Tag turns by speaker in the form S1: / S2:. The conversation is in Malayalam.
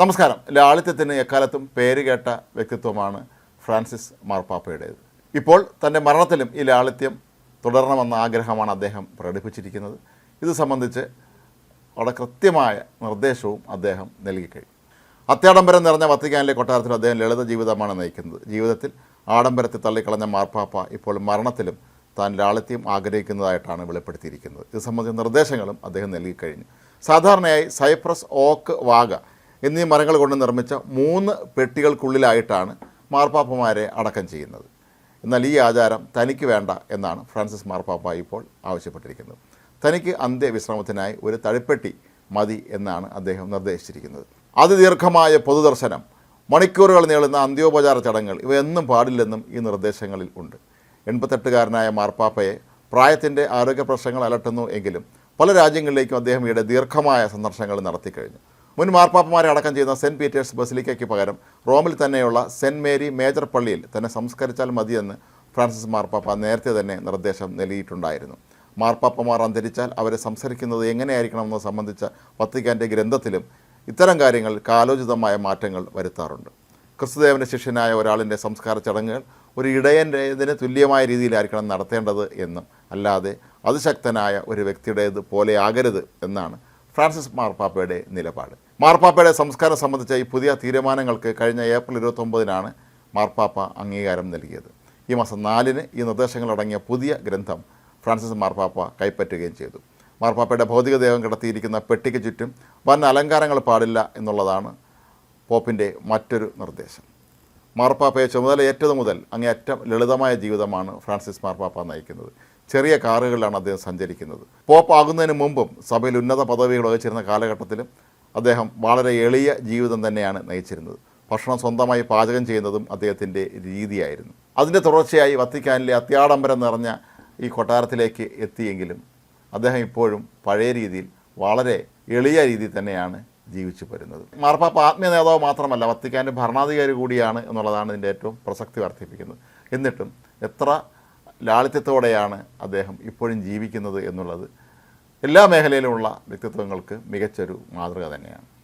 S1: നമസ്കാരം. ലാളിത്യത്തിന് എക്കാലത്തും പേരുകേട്ട വ്യക്തിത്വമാണ് ഫ്രാൻസിസ് മാർപ്പാപ്പയുടേത് ഇപ്പോൾ തന്റെ മരണത്തിലും ഈ ലാളിത്യം തുടരണമെന്ന ആഗ്രഹമാണ് അദ്ദേഹം പ്രകടിപ്പിച്ചിരിക്കുന്നത്. ഇത് സംബന്ധിച്ച് വളരെ കൃത്യമായ നിർദ്ദേശവും അദ്ദേഹം നൽകിക്കഴിഞ്ഞു. അത്യാഡംബരം നിറഞ്ഞ വത്തിക്കാനിലെ കൊട്ടാരത്തിൽ അദ്ദേഹം ലളിത ജീവിതമാണ് നയിക്കുന്നത്. ജീവിതത്തിൽ ആഡംബരത്തെ തള്ളിക്കളഞ്ഞ മാർപ്പാപ്പ ഇപ്പോൾ മരണത്തിലും താൻ ലാളിത്യം ആഗ്രഹിക്കുന്നതായിട്ടാണ് വെളിപ്പെടുത്തിയിരിക്കുന്നത്. ഇത് സംബന്ധിച്ച നിർദ്ദേശങ്ങളും അദ്ദേഹം നൽകിക്കഴിഞ്ഞു. സാധാരണയായി സൈപ്രസ് ഓക്ക് വാഗ എന്നീ മരങ്ങൾ കൊണ്ട് നിർമ്മിച്ച മൂന്ന് പെട്ടികൾക്കുള്ളിലായിട്ടാണ് മാർപ്പാപ്പമാരെ അടക്കം ചെയ്യുന്നത്. എന്നാൽ ഈ ആചാരം തനിക്ക് വേണ്ട എന്നാണ് ഫ്രാൻസിസ് മാർപ്പാപ്പ ഇപ്പോൾ ആവശ്യപ്പെട്ടിരിക്കുന്നത്. തനിക്ക് അന്ത്യവിശ്രമത്തിനായി ഒരു തഴിപ്പെട്ടി മതി എന്നാണ് അദ്ദേഹം നിർദ്ദേശിച്ചിരിക്കുന്നത്. അതിദീർഘമായ പൊതുദർശനം മണിക്കൂറുകൾ നീളുന്ന അന്ത്യോപചാര ചടങ്ങുകൾ ഇവയൊന്നും പാടില്ലെന്നും ഈ നിർദ്ദേശങ്ങളിൽ ഉണ്ട്. എൺപത്തെട്ടുകാരനായ മാർപ്പാപ്പയെ പ്രായത്തിന്റെ ആരോഗ്യ പ്രശ്നങ്ങൾ അലട്ടുന്നു എങ്കിലും പല രാജ്യങ്ങളിലേക്കും അദ്ദേഹം ഈയിടെ ദീർഘമായ സന്ദർശനങ്ങൾ നടത്തിക്കഴിഞ്ഞു. മുൻ മാർപ്പാപ്പമാരെ അടക്കം ചെയ്യുന്ന സെന്റ് പീറ്റേഴ്സ് ബസിലിക്കയ്ക്ക് പകരം റോമിൽ തന്നെയുള്ള സെന്റ് മേരി മേജർ പള്ളിയിൽ തന്നെ സംസ്കരിച്ചാൽ മതിയെന്ന് ഫ്രാൻസിസ് മാർപ്പാപ്പ നേരത്തെ തന്നെ നിർദ്ദേശം നൽകിയിട്ടുണ്ടായിരുന്നു. മാർപ്പാപ്പമാർ അന്തരിച്ചാൽ അവരെ സംസ്കരിക്കുന്നത് എങ്ങനെയായിരിക്കണമെന്ന് സംബന്ധിച്ച വത്തിക്കാന്റെ ഗ്രന്ഥത്തിലും ഇത്തരം കാര്യങ്ങൾ കാലോചിതമായ മാറ്റങ്ങൾ വരുത്താറുണ്ട്. ക്രിസ്തുദേവന്റെ ശിഷ്യനായ ഒരാളിന്റെ സംസ്കാര ചടങ്ങുകൾ ഒരു ഇടയന്റേതിന് തുല്യമായ രീതിയിലായിരിക്കണം നടത്തേണ്ടത് എന്നും അല്ലാതെ അതിശക്തനായ ഒരു വ്യക്തിയുടേത് പോലെ ആകരുത് എന്നാണ് ഫ്രാൻസിസ് മാർപ്പാപ്പയുടെ നിലപാട്. മാർപ്പാപ്പയുടെ സംസ്കാരം സംബന്ധിച്ച ഈ പുതിയ തീരുമാനങ്ങൾക്ക് കഴിഞ്ഞ ഏപ്രിൽ ഇരുപത്തൊമ്പതിനാണ് മാർപ്പാപ്പ അംഗീകാരം നൽകിയത്. ഈ മാസം നാലിന് ഈ നിർദ്ദേശങ്ങളടങ്ങിയ പുതിയ ഗ്രന്ഥം ഫ്രാൻസിസ് മാർപ്പാപ്പ കൈപ്പറ്റുകയും ചെയ്തു. മാർപ്പാപ്പയുടെ ഭൗതികദേഹം കിടത്തിയിരിക്കുന്ന പെട്ടിക്ക് ചുറ്റും വൻ അലങ്കാരങ്ങൾ പാടില്ല എന്നുള്ളതാണ് പോപ്പിന്റെ മറ്റൊരു നിർദ്ദേശം. മാർപ്പാപ്പയെ ചുമതലയേറ്റതു മുതൽ അങ്ങേയറ്റം ലളിതമായ ജീവിതമാണ് ഫ്രാൻസിസ് മാർപ്പാപ്പ നയിക്കുന്നത്. ചെറിയ കാറുകളിലാണ് അദ്ദേഹം സഞ്ചരിക്കുന്നത്. പോപ്പ് ആകുന്നതിന് മുമ്പും സഭയിൽ ഉന്നത പദവികൾ വഹിച്ചിരുന്ന കാലഘട്ടത്തിലും അദ്ദേഹം വളരെ എളിയ ജീവിതം തന്നെയാണ് നയിച്ചിരുന്നത്. ഭക്ഷണം സ്വന്തമായി പാചകം ചെയ്യുന്നതും അദ്ദേഹത്തിന്റെ രീതിയായിരുന്നു. അതിന്റെ തുടർച്ചയായി വത്തിക്കാനിലെ അത്യാഡംബരം നിറഞ്ഞ ഈ കൊട്ടാരത്തിലേക്ക് എത്തിയെങ്കിലും അദ്ദേഹം ഇപ്പോഴും പഴയ രീതിയിൽ വളരെ എളിയ രീതിയിൽ തന്നെയാണ് ജീവിച്ചു വരുന്നത് മാർപ്പാപ്പ ആത്മീയ നേതാവ് മാത്രമല്ല വത്തിക്കാന്റെ ഭരണാധികാരി കൂടിയാണ് എന്നുള്ളതാണ് ഇതിന്റെ ഏറ്റവും പ്രസക്തി വർദ്ധിപ്പിക്കുന്നത്. എന്നിട്ടും എത്ര ലാളിത്യത്തോടെയാണ് അദ്ദേഹം ഇപ്പോഴും ജീവിക്കുന്നത് എന്നുള്ളത്. എല്ലാ മേഖലയിലുമുള്ള വ്യക്തിത്വങ്ങൾക്ക് മികച്ചൊരു മാതൃക തന്നെയാണ്.